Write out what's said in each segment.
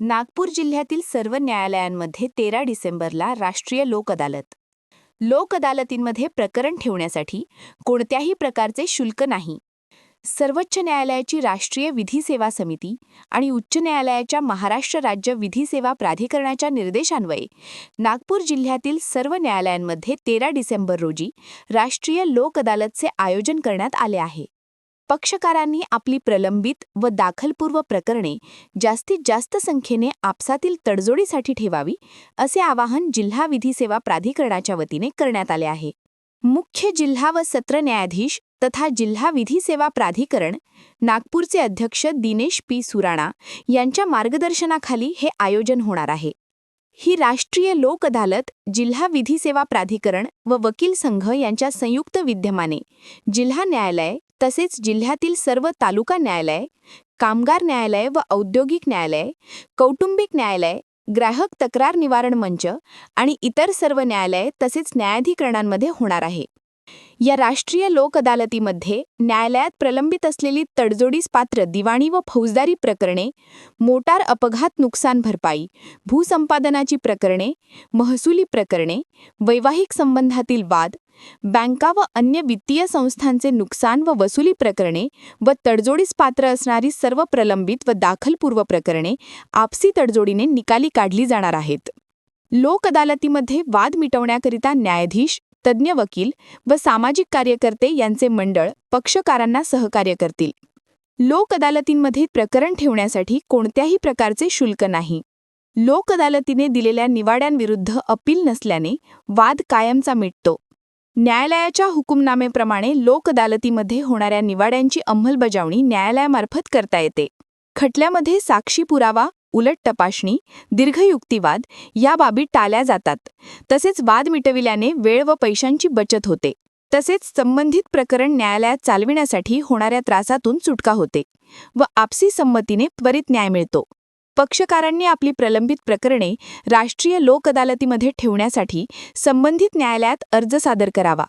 नागपूर जिल्ह्यातील सर्व न्यायालयांमध्ये तेरा डिसेंबरला राष्ट्रीय लोक अदालत. लोक अदालतींमध्ये प्रकरण ठेवण्यासाठी कोणत्याही प्रकारचे शुल्क नाही. सर्वोच्च न्यायालयाची राष्ट्रीय विधी सेवा समिती आणि उच्च न्यायालयाच्या महाराष्ट्र राज्य विधी सेवा प्राधिकरणाच्या निर्देशान्वये नागपूर जिल्ह्यातील सर्व न्यायालयांमध्ये तेरा डिसेंबर रोजी राष्ट्रीय लोक अदालतचे आयोजन करण्यात आले आहे. पक्षकारांनी आपली प्रलंबित व दाखलपूर्व प्रकरणे जास्तीत जास्त संख्येने आपसातील तडजोडीसाठी ठेवावी असे आवाहन जिल्हा विधी सेवा प्राधिकरणाच्या वतीने करण्यात आले आहे. मुख्य जिल्हा व सत्र न्यायाधीश तथा जिल्हा विधी सेवा प्राधिकरण नागपूरचे अध्यक्ष दिनेश पी. सुराणा यांच्या मार्गदर्शनाखाली हे आयोजन होणार आहे. ही राष्ट्रीय लोक अदालत जिल्हा विधी सेवा प्राधिकरण व वकील संघ यांच्या संयुक्त विद्यमाने जिल्हा न्यायालय तसेच जिल्ह्यातील सर्व तालुका न्यायालय कामगार न्यायालय व औद्योगिक न्यायालय कौटुंबिक न्यायालय ग्राहक तक्रार निवारण मंच आणि इतर सर्व न्यायालय तसेच न्यायाधिकरणांमध्ये होणार आहे. या राष्ट्रीय लोक अदालतीमध्ये न्यायालयात प्रलंबित असलेली तडजोडीस पात्र दिवाणी व फौजदारी प्रकरणे मोटार अपघात नुकसान भरपाई भूसंपादनाची प्रकरणे महसुली प्रकरणे वैवाहिक संबंधातील वाद बँका व अन्य वित्तीय संस्थांचे नुकसान व वसुली प्रकरणे व तडजोडीस पात्र असणारी सर्व प्रलंबित व दाखलपूर्व प्रकरणे आपसी तडजोडीने निकाली काढली जाणार आहेत. लोक अदालतीमध्ये वाद मिटवण्याकरिता न्यायाधीश तज्ज्ञ वकील व सामाजिक कार्यकर्ते यांचे मंडळ पक्षकारांना सहकार्य करतील. लोक अदालतींमध्ये प्रकरण ठेवण्यासाठी कोणत्याही प्रकारचे शुल्क नाही. लोक अदालतीने दिलेल्या निवाड्यांविरुद्ध अपील नसल्याने वाद कायमचा मिटतो. न्यायालयाच्या हुकुमनामेप्रमाणे लोक अदालतीमध्ये होणाऱ्या निवाड्यांची अंमलबजावणी न्यायालयामार्फत करता येते. खटल्यामध्ये साक्षी पुरावा उलट तपासणी दीर्घयुक्तिवाद या बाबी टाळल्या जातात. तसेच वाद मिटविल्याने वेळ व पैशांची बचत होते. तसेच संबंधित प्रकरण न्यायालयात चालविण्यासाठी होणाऱ्या त्रासातून सुटका होते व आपसी संमतीने त्वरित न्याय मिळतो. पक्षकारांनी आपली प्रलंबित प्रकरणे राष्ट्रीय लोक अदालतीमध्ये ठेवण्यासाठी संबंधित न्यायालयात अर्ज सादर करावा.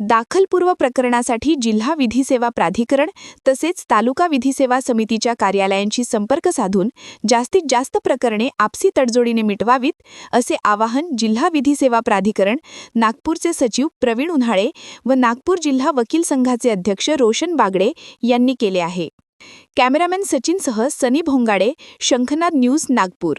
दाखलपूर्व प्रकरणासाठी जिल्हा विधी सेवा प्राधिकरण तसेच तालुका विधी सेवा समितीच्या कार्यालयांशी संपर्क साधून जास्तीत जास्त प्रकरणे आपसी तडजोडीने मिटवावीत असे आवाहन जिल्हा विधी सेवा प्राधिकरण नागपूरचे सचिव प्रवीण उन्हाळे व नागपूर जिल्हा वकील संघाचे अध्यक्ष रोशन बागडे यांनी केले आहे. कॅमेरामॅन सचिनसह सनी भोंगाडे शंखनाद न्यूज नागपूर.